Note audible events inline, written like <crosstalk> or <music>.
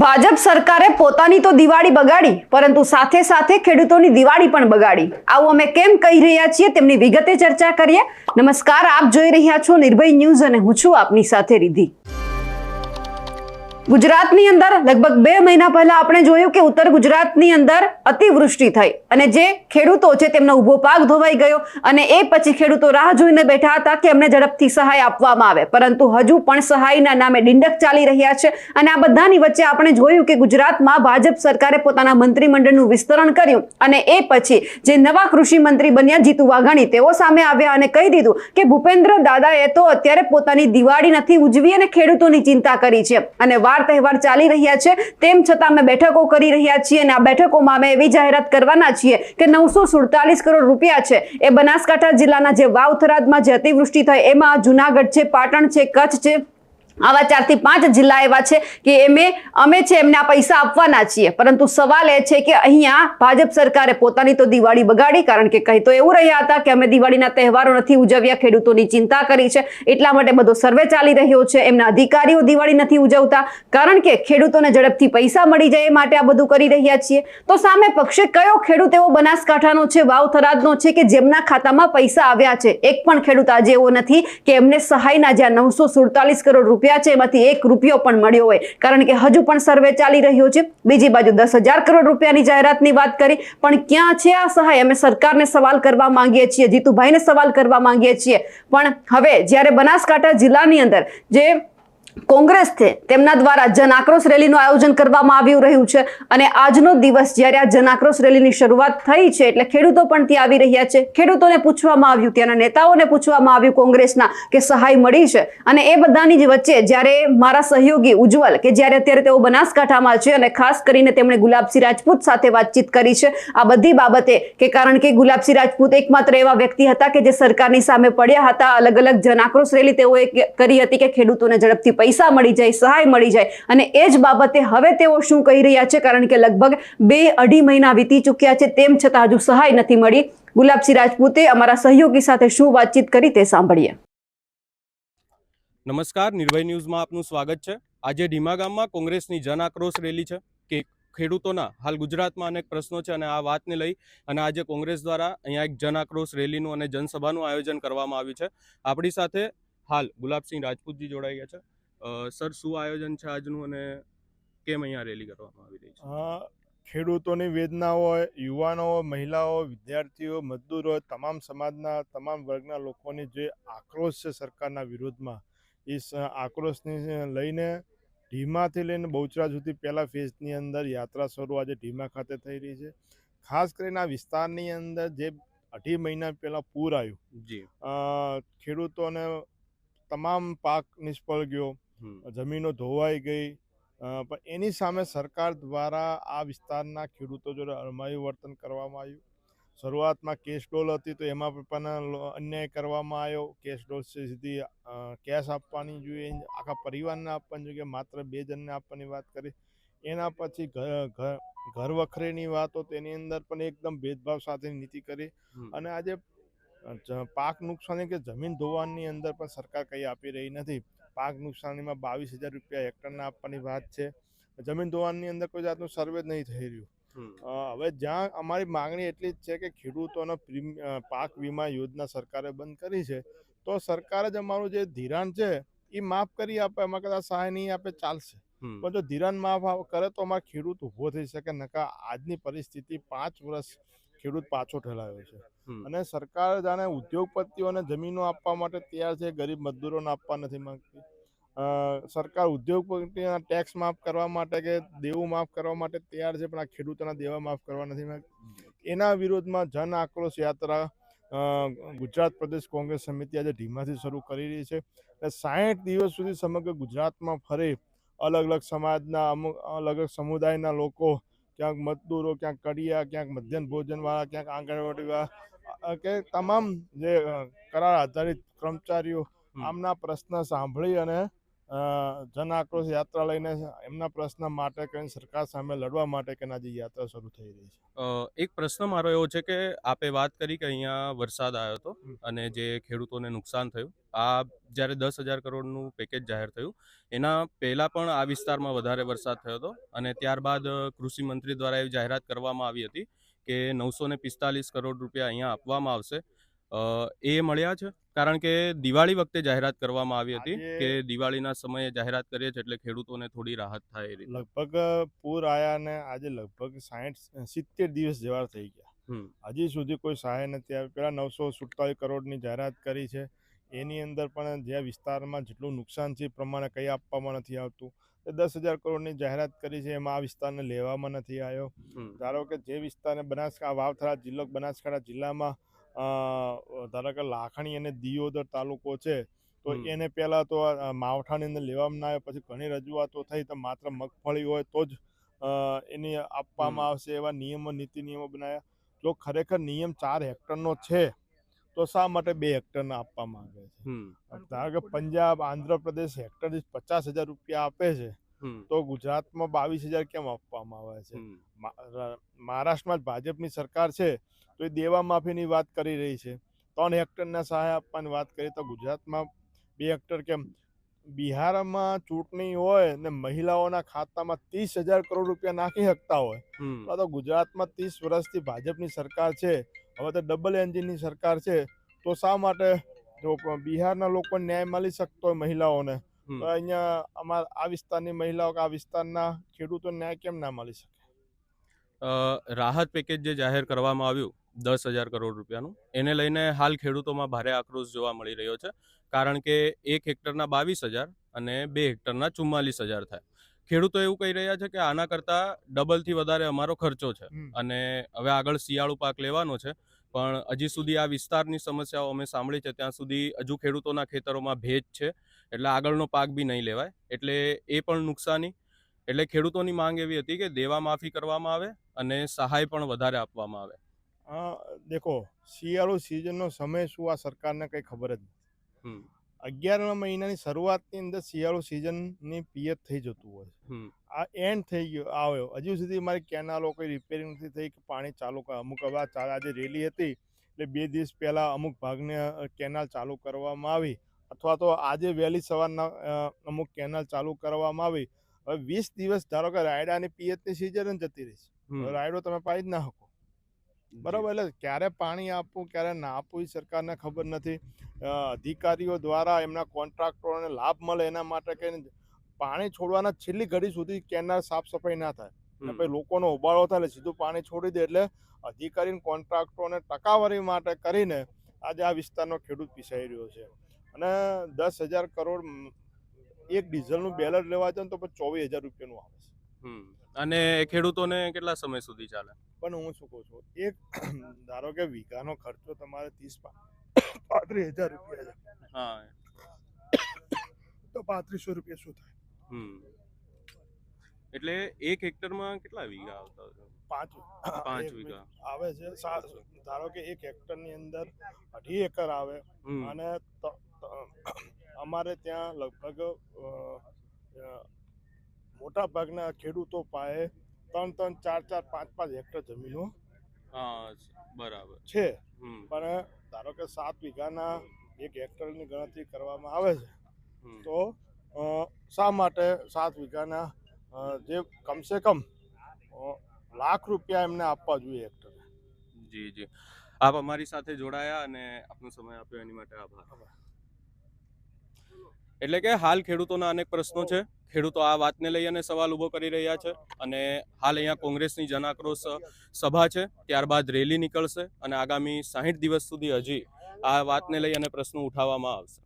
ભાજપ સરકારે પોતાની તો દિવાળી બગાડી, પરંતુ સાથે સાથે ખેડૂતોની દિવાળી પણ બગાડી. આવું અમે કેમ કહી રહ્યા છીએ તેમની વિગતે ચર્ચા કરીએ. નમસ્કાર, આપ જોઈ રહ્યા છો નિર્ભય ન્યૂઝ અને હું છું આપની સાથે રિધિ ગુજરાતની અંદર લગભગ બે મહિના પહેલા આપણે જોયું કે ઉત્તર ગુજરાતની અંદર અતિવૃષ્ટિ થઈ અને જે ખેડૂતો છે તેમનો ઊભો પાક ધોવાઈ ગયો અને એ પછી ખેડૂતો રાહ જોઈને બેઠા હતા કે એમને ઝડપથી સહાય આપવામાં આવે. પરંતુ હજુ પણ સહાયના નામે ડિંડક ચાલી રહ્યા છે અને આ બધાની વચ્ચે આપણે જોયું કે ગુજરાતમાં ભાજપ સરકારે પોતાના મંત્રીમંડળનું વિસ્તરણ કર્યું અને એ પછી જે નવા કૃષિ મંત્રી બન્યા જીતુ વાઘાણી, તેઓ સામે આવ્યા અને કહી દીધું કે ભૂપેન્દ્ર દાદાએ તો અત્યારે પોતાની દિવાળી નથી ઉજવી અને ખેડૂતોની ચિંતા કરી છે. અને વાર તહેવાર ચાલી રહ્યા છે. તેમ છતાં અમે બેઠકો કરી રહ્યા છીએ અને આ બેઠકોમાં અમે એવી જાહેરાત કરવાના છીએ કે નવસો સુડતાલીસ કરોડ રૂપિયા છે. એ બનાસકાંઠા જિલ્લાના જે વાવ થરાદમાં જે અતિવૃષ્ટિ થઈ એમાં જુનાગઢ છે, પાટણ છે, કચ્છ છે આવા ચારથી પાંચ જિલ્લા એવા છે કે એમે, અમે છે એમને આ પૈસા આપવાના છીએ. પરંતુ સવાલ એ છે કે અહીંયા ભાજપ સરકારે પોતાની તો દિવાળી બગાડી, કારણ કે કહી તો એવું રહ્યા હતા કે અમે દિવાળીના તહેવારો નથી ઉજવ્યા, ખેડૂતોની ચિંતા કરી છે. એટલા માટે બધો સર્વે ચાલી રહ્યો છે. એમના અધિકારીઓ દિવાળી નથી ઉજવતા, કારણ કે ખેડૂતોને ઝડપથી પૈસા મળી જાય એ માટે આ બધું કરી રહ્યા છીએ. તો સામે પક્ષે કયો ખેડૂત એવો બનાસકાંઠાનો છે વાવ થરાદનો છે કે જેમના ખાતામાં પૈસા આવ્યા છે? એક પણ ખેડૂત આજે એવો નથી કે એમને સહાયના જ્યાં નવસો સુડતાલીસ કરોડ રૂપિયા છે, એમાંથી એક રૂપિયો પણ મળ્યો હોય. કારણ કે હજુ પણ સર્વે ચાલી રહ્યો છે. બીજી બાજુ દસ હજાર કરોડ રૂપિયાની જાહેરાતની વાત કરી. પણ ક્યાં છે આ સહાય? અમે સરકારને સવાલ કરવા માંગીએ છીએ, જીતુભાઈને સવાલ કરવા માંગીએ છીએ. પણ હવે જ્યારે બનાસકાંઠા જિલ્લાની અંદર જે કોંગ્રેસ તેમના દ્વારા જન આક્રોશ રેલીનું આયોજન કરવામાં આવી રહ્યું છે અને આજનો દિવસ જ્યારે આ જન આક્રોશ રેલીની શરૂઆત થઈ છે એટલે ખેડૂતો પણ ત્યાં આવી રહ્યા છે. ખેડૂતોને પૂછવામાં આવ્યું, ત્યાંના નેતાઓને પૂછવામાં આવ્યું કોંગ્રેસના કે સહાય મળી છે. અને એ બધાની જ વચ્ચે જ્યારે મારા સહયોગી ઉજ્જવલ કે જ્યારે અત્યારે તેઓ બનાસકાંઠામાં છે અને ખાસ કરીને તેમણે ગુલાબસિંહ રાજપૂત સાથે વાતચીત કરી છે, આ બધી બાબતે કે કારણ કે ગુલાબસિંહ રાજપૂત એકમાત્ર એવા વ્યક્તિ હતા કે જે સરકારની સામે પડ્યા હતા અલગ અલગ જન આક્રોશ રેલી તેઓએ કરી હતી કે ખેડૂતોને ઝડપથી પૈસા મળી જાય, સહાય મળી જાય અને એ જ બાબતે હવે તેઓ શું કહી રહ્યા છે? કારણ કે લગભગ બે અઢી મહિના વીતી ચૂક્યા છે, તેમ છતાં હજુ સહાય નથી મળી. ગુલાબસિંહ રાજપૂતે અમારા સહયોગી સાથે શું વાતચીત કરી તે સાંભળીએ. નમસ્કાર, નિર્ભય ન્યૂઝમાં આપનું સ્વાગત છે. આજે ઢીમા ગામમાં કોંગ્રેસની જન આક્રોશ રેલી છે. કે ખેડૂતોના હાલ ગુજરાતમાં અનેક પ્રશ્નો છે અને આ વાતને લઈ અને આજે કોંગ્રેસ દ્વારા અહીંયા એક જન આક્રોશ રેલીનું અને જનસભાનું આયોજન કરવામાં આવ્યું છે. આપણી સાથે હાલ ગુલાબસિંહ રાજપૂતજી જોડાઈ ગયા છે. સર શું આયોજન છે આજનું અને કેમ અહીંયા રેલી કરવામાં આવી રહી છે ખેડૂતોની વેદના હોય યુવાનો મહિલાઓ વિદ્યાર્થીઓ મજદૂરો તમામ સમાજના તમામ વર્ગના લોકોની જે આક્રોશ છે સરકારના વિરોધમાં એ આક્રોશને લઈને ઢીમાથી લઈને બહુચરા સુધી પહેલા ફેઝની અંદર યાત્રા શરૂ આજે ઢીમા ખાતે થઈ રહી છે ખાસ કરીને આ વિસ્તારની અંદર જે અઢી મહિના પહેલાં પૂર આવ્યું જે ખેડૂતોને તમામ પાક નિષ્ફળ ગયો. જમીનો ધોવાઈ ગઈ. પણ એની સામે સરકાર દ્વારા આ વિસ્તારના ખેડૂતો જોડે અણમાયું વર્તન કરવામાં આવ્યું. શરૂઆતમાં કેશ ડોલ હતી તો એમાં પણ અન્યાય કરવામાં આવ્યો. કેશ ડોલ સીધી કેશ આપવાની જોઈએ. આખા પરિવારને આપવાની જોઈએ. માત્ર બે જણને આપવાની વાત કરી. એના પછી ઘર વખરેની વાતો તેની અંદર પણ એકદમ ભેદભાવ સાથેની નીતિ કરી. અને આજે પાક નુકસાની કે જમીન ધોવાણની અંદર પણ સરકાર કંઈ આપી રહી નથી. પાક નુકસાનીમાં બાવીસ હજાર રૂપિયા હેક્ટરના આપવાની વાત છે. જમીન ધોવાણની અંદર કોઈ જાતનું સર્વે જ નહીં થઈ રહ્યું. હવે જ્યાં અમારી માંગણી એટલી જ છે કે ખેડૂતોનો પ્રીમ પાક વીમા યોજના સરકારે બંધ કરી છે તો સરકાર જ અમારું જે ધિરાણ છે એ માફ કરી આપે એમાં કદાચ સહાય નહીં આપે ચાલશે. પણ જો ધિરાણ માફ કરે તો અમારે ખેડૂત ઊભો થઈ શકે નકા આજની પરિસ્થિતિ પાંચ વર્ષ ખેડૂત પાછો ઠેલાયો છે. અને સરકાર જાણે ઉદ્યોગપતિઓને જમીનો આપવા માટે તૈયાર છે ગરીબ મજદૂરોને આપવા નથી માંગતી. સરકાર ઉદ્યોગપતિના ટેક્સ માફ કરવા માટે કે દેવું માફ કરવા માટે તૈયાર છે પણ આ ખેડૂતોના દેવા માફ કરવા નથી માંગતી. એના વિરોધમાં જન આક્રોશ યાત્રા ગુજરાત પ્રદેશ કોંગ્રેસ સમિતિ આજે ધીમાથી શરૂ કરી રહી છે. અને સાહીઠ દિવસ સુધી સમગ્ર ગુજરાતમાં ફરી અલગ અલગ સમાજના અમુક અલગ અલગ સમુદાયના લોકો ક્યાંક મજદૂરો ક્યાંક કડિયા ક્યાંક મધ્યાહન ભોજનવાળા ક્યાંક આંગણવાડીવાળા કે તમામ જે કરાર આધારિત કર્મચારીઓ. આમના પ્રશ્ન સાંભળી અને જન આક્રોશ યાત્રા લઈને એમના પ્રશ્ન માટે કરીને સરકાર સામે લડવા માટે કે આજે યાત્રા શરૂ થઈ રહી છે? એક પ્રશ્ન મારો એવો છે કે આપે વાત કરી કે અહીંયા વરસાદ આવ્યો હતો અને જે ખેડૂતોને નુકસાન થયું. આ જ્યારે દસ હજાર કરોડનું પેકેજ જાહેર થયું એના પહેલાં પણ આ વિસ્તારમાં વધારે વરસાદ થયો હતો અને ત્યારબાદ કૃષિ મંત્રી દ્વારા એવી જાહેરાત કરવામાં આવી હતી કે નવસો ને પિસ્તાલીસ કરોડ રૂપિયા અહીંયા આપવામાં આવશે. એ મળ્યા છે. કારણ કે દિવાળી વખતે જાહેરાત કરવામાં આવી હતી કે દિવાળીના સમયે જાહેરાત કરીએ છીએ એટલે ખેડૂતોને થોડી રાહત થાય એ લગભગ પૂર આયા ને આજે લગભગ સાઠ સિત્તેર દિવસ જેવા થઈ ગયા. હજી સુધી કોઈ સહાય નથી આવી. પેલા નવસો સુડતાલીસ કરોડની જાહેરાત કરી છે. એની અંદર પણ જે વિસ્તારમાં જેટલું નુકસાન છે એ પ્રમાણે કંઈ આપવામાં નથી આવતું. એ દસ હજાર કરોડની જાહેરાત કરી છે એમાં આ વિસ્તારને લેવામાં નથી આવ્યો. ધારો કે જે વિસ્તારને બનાસકાંઠા વાવથરા જિલ્લો બનાસકાંઠા જિલ્લામાં ધારો કે લાખણી અને દિયોદર તાલુકો છે તો એને પહેલાં તો માવઠાની અંદર લેવામાં ના આવે પછી ઘણી રજૂઆતો થઈ તો માત્ર મગફળી હોય તો જ અ, એની આપવામાં આવશે એવા નિયમો નીતિ નિયમો બનાવ્યા. જો ખરેખર નિયમ ચાર હેક્ટરનો છે તો શા માટે બે હેક્ટરના આપવામાં આવે છે? ધારો કે પંજાબ આંધ્રપ્રદેશ હેક્ટર દીઠ પચાસ હજાર રૂપિયા આપે છે તો ગુજરાતમાં બાવીસ હજાર કેમ આપવામાં આવે છે? મહારાષ્ટ્રમાં જ ભાજપની સરકાર છે તો એ દેવા માફીની વાત કરી રહી છે. ત્રણ હેક્ટરના સહાય આપવાની વાત કરીએ તો ગુજરાતમાં બે હેક્ટર કેમ? બિહારમાં ચૂંટણી હોય ને મહિલાઓના ખાતામાં ત્રીસ હજાર કરોડ રૂપિયા નાખી શકતા હોય તો ગુજરાતમાં ત્રીસ વર્ષથી ભાજપની સરકાર છે હવે તો ડબલ એન્જિનની સરકાર છે તો શા માટે જો બિહારના લોકો ન્યાય મળી શકતો હોય મહિલાઓને. તો અહીંયા અમારા આ વિસ્તારની મહિલાઓ કે આ વિસ્તારના ખેડૂતો ન્યાય કેમ ના મળી શકે? રાહત પેકેજ જે જાહેર કરવામાં આવ્યું દસ હજાર કરોડ રૂપિયાનું એને લઈને હાલ ખેડૂતોમાં ભારે આક્રોશ જોવા મળી રહ્યો છે. કારણ કે એક હેક્ટરના બાવીસ હજાર અને બે હેક્ટરના ચુમ્માલીસ હજાર થાય. ખેડૂતો એવું કહી રહ્યા છે કે આના કરતાં ડબલથી વધારે અમારો ખર્ચો છે. અને હવે આગળ શિયાળુ પાક લેવાનો છે. પણ હજી સુધી આ વિસ્તારની સમસ્યાઓ અમે સાંભળી છે. ત્યાં સુધી હજુ ખેડૂતોના ખેતરોમાં ભેજ છે. એટલે આગળનો પાક બી નહીં લેવાય. એટલે એ પણ નુકસાની. એટલે ખેડૂતોની માંગ એવી હતી કે દેવા માફી કરવામાં આવે અને સહાય પણ વધારે આપવામાં આવે. દેખો શિયાળુ સિઝનનો સમય શું આ સરકારને કંઈ ખબર જ નથી. અગિયારમા મહિનાની શરૂઆતની અંદર શિયાળુ સિઝનની પિયત થઈ જતું હોય છે. આ એન્ડ થઈ ગયો આવ્યો. હજુ સુધી મારી કેનાલો કોઈ રિપેરિંગ નથી થઈ કે પાણી ચાલુ અમુક હવે આજે રેલી હતી. એટલે બે દિવસ પહેલાં અમુક ભાગને કેનાલ ચાલુ કરવામાં આવી. અથવા તો આજે વહેલી સવારના અમુક કેનાલ ચાલુ કરવામાં આવી હવે વીસ દિવસ ધારો કે રાયડાની પિયતની સિઝન જતી રહી રાયડો તમે પાઈ જ ના શકો. બરાબર એટલે ક્યારે પાણી આપવું ક્યારે ના આપવું એ સરકારને ખબર નથી. અધિકારીઓ દ્વારા એમના કોન્ટ્રાક્ટરોને લાભ મળે એના માટે કહીને પાણી છોડવાના છેલ્લી ઘડી સુધી કેનાલ સાફ સફાઈ ના થાય. અને પછી લોકોનો ઉબાળો થાય એટલે સીધું પાણી છોડી દે એટલે અધિકારી કોન્ટ્રાક્ટરોને ટકાવારી માટે કરીને આજે આ વિસ્તારનો ખેડૂત પીસાઈ રહ્યો છે. અને દસ હજાર કરોડ એક ડીઝલનું બેલર લેવા જાય તો પછી ચોવીસ હજાર રૂપિયાનું આવે છે. હમ. અને ખેડૂતોને કેટલા સમય સુધી ચાલે? પણ હું શું કહું છું એક <coughs> ધારો કે વીઘાનો ખર્ચો તમારે ત્રીસ પાંત્રીસ હજાર રૂપિયા છે. હા. તો પાંત્રીસો રૂપિયા શું થાય? હમ. એટલે એક હેક્ટરમાં કેટલા વીઘા આવતા હોય? પાંચ પાંચ વીઘા. આવે છે સાત ધારો કે એક હેક્ટરની અંદર અઢી એકર આવે. અને અમારે ત્યાં લગભગ મોટા ભાગના ખેડૂતો પાસે ત્રણ ત્રણ ચાર ચાર પાંચ પાંચ હેક્ટર જમીનો બરાબર. છે. પણ ધારો કે સાત વીઘાના એક હેક્ટરની ગણતરી કરવામાં આવે છે તો શા માટે સાત વીઘાના જે કમસે કમ લાખ રૂપિયા એમને આપવા જોઈએ હેક્ટરે? જી જી. આપ અમારી સાથે જોડાયા અને આપનો સમય આપ્યો એની માટે આભાર. એટલે કે હાલ ખેડૂતોના અનેક પ્રશ્નો છે. ખેડૂતો આ વાતને લઈ અને સવાલ ઊભો કરી રહ્યા છે અને હાલ અહીંયા કોંગ્રેસની જનાક્રોશ સભા છે. ત્યારબાદ રેલી નીકળશે અને આગામી સાહીઠ દિવસ સુધી હજી આ વાતને લઈ અને પ્રશ્નો ઉઠાવવામાં આવશે.